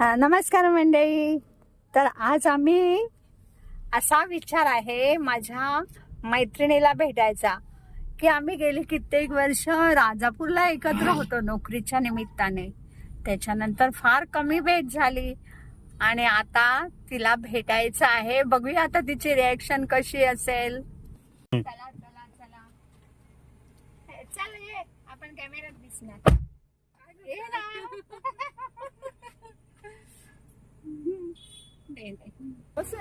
नमस्कार मंडळी. तर आज आम्ही असा विचार आहे माझ्या मैत्रिणीला भेटायचा की आम्ही गेली कित्येक वर्ष राजापूरला एकत्र होतो नोकरीच्या निमित्ताने. त्याच्यानंतर फार कमी भेट झाली आणि आता तिला भेटायचं आहे. बघूया आता तिची रिॲक्शन कशी असेल. चला चला चला. चल ये आपण कॅमेऱ्यात दिसणार. कसं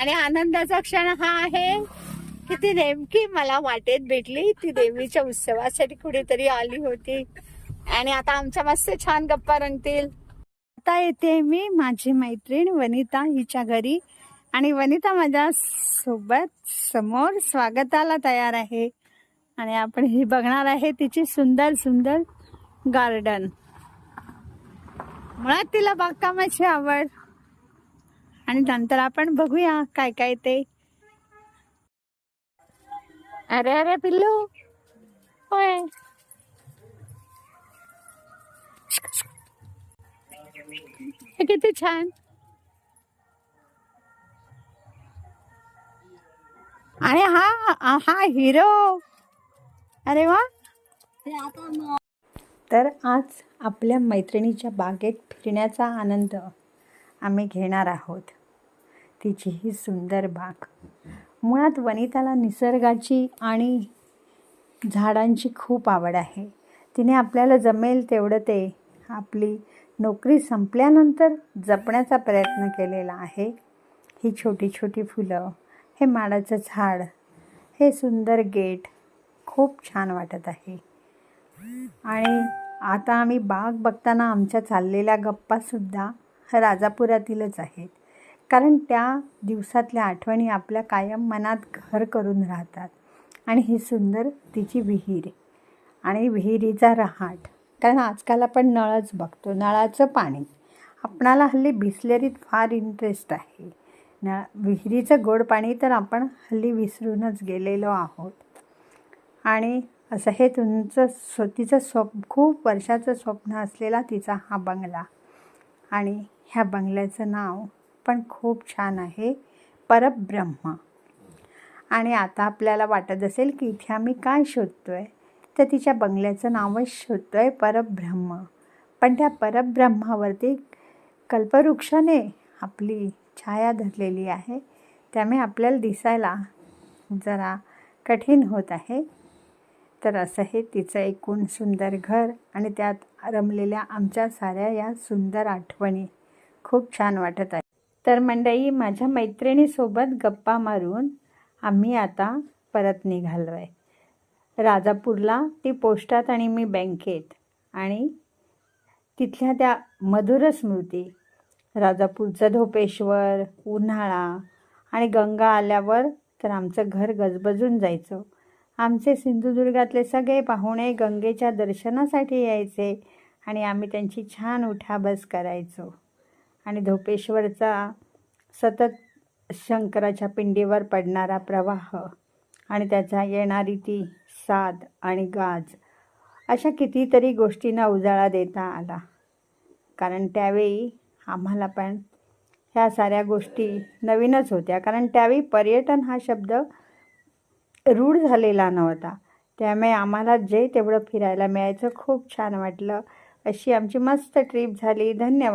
आणि आनंदाचा क्षण हा आहे की ती नेमकी मला वाटेत भेटली. ती देवीच्या उत्सवासाठी कुठेतरी आली होती. आणि आता आमच्या मस्त छान गप्पा रंगतील. आता येते मी माझी मैत्रीण वनिता हिच्या घरी. आणि वनिता माझ्या सोबत समोर स्वागताला तयार आहे. आणि आपण ही बघणार आहे तिची सुंदर सुंदर गार्डन मुळात तिला बागकामाची आवड. आणि नंतर आपण बघूया काय काय ते. अरे अरे पिल्लू. होय. हे किती छान. आणि हा हा हिरो अरे वा. तर आज आपल्या मैत्रिणीच्या बागेत फिरण्याचा आनंद आम्ही घेणार आहोत. तिची ही सुंदर बाग. मुळात वनिताला निसर्गाची आणि झाडांची खूप आवड आहे. तिने आपल्याला जमेल तेवढं ते आपली नोकरी संपल्यानंतर जपण्याचा प्रयत्न केलेला आहे. ही छोटी छोटी फुलं हे माडाचं झाड हे सुंदर गेट खूप छान वाटत आहे. आणि आता आम्ही बाग बघताना आमच्या चाललेल्या गप्पासुद्धा राजापुरातीलच आहेत. कारण त्या दिवसातल्या आठवणी आपल्या कायम मनात घर करून राहतात. आणि ही सुंदर तिची विहीर आणि विहिरीचा रहाट. कारण आजकाल आपण नळच बघतो. नळाचं पाणी. आपणाला हल्ली बिसलेरीत फार इंटरेस्ट आहे. नळ विहिरीचं गोड पाणी तर आपण हल्ली विसरूनच गेलेलो आहोत. आणि असं हे तुमचं स्व तिचं स्वप्न खूप वर्षाचं स्वप्न असलेला तिचा हा बंगला. आणि ह्या बंगल्याचं नाव पण खूप छान आहे परब्रह्म. आणि आता आपल्याला वाटत असेल की इथे आम्ही काय शोधतो आहे तर तिच्या बंगल्याचं नावच शोधतो आहे परब्रह्म. पण त्या परब्रह्मावरती कल्पवृक्षाने आपली छाया धरलेली आहे. त्यामुळे आपल्याला दिसायला जरा कठीण होत आहे. तर असं हे तिचं एकूण सुंदर घर आणि त्यात रमलेल्या आमच्या साऱ्या या सुंदर आठवणी. खूप छान वाटत आहे. तर मंडळी माझ्या मैत्रिणीसोबत गप्पा मारून आम्ही आता परत निघालो आहे राजापूरला ती पोस्टात आणि मी बँकेत. आणि तिथल्या त्या मधुर स्मृती राजापूरचं धोपेश्वर उन्हाळा आणि गंगा आल्यावर तर आमचं घर गजबजून जायचं. आमचे सिंधुदुर्गातले सगळे पाहुणे गंगेच्या दर्शनासाठी यायचे आणि आम्ही त्यांची छान उठाबस करायचो. आणि धोपेश्वरचा सतत शंकराच्या पिंडीवर पडणारा प्रवाह आणि त्याचा येणारी ती साद आणि गाज अशा कितीतरी गोष्टींना उजाळा देता आला. कारण त्यावेळी आम्हाला पण ह्या साऱ्या गोष्टी नवीनच होत्या. कारण त्यावेळी पर्यटन हा शब्द रूढ झालेला नव्हता. त्यामुळे आम्हाला जे तेवढं फिरायला मिळायचं खूप छान वाटलं. अशी आमची मस्त ट्रीप झाली. धन्यवाद.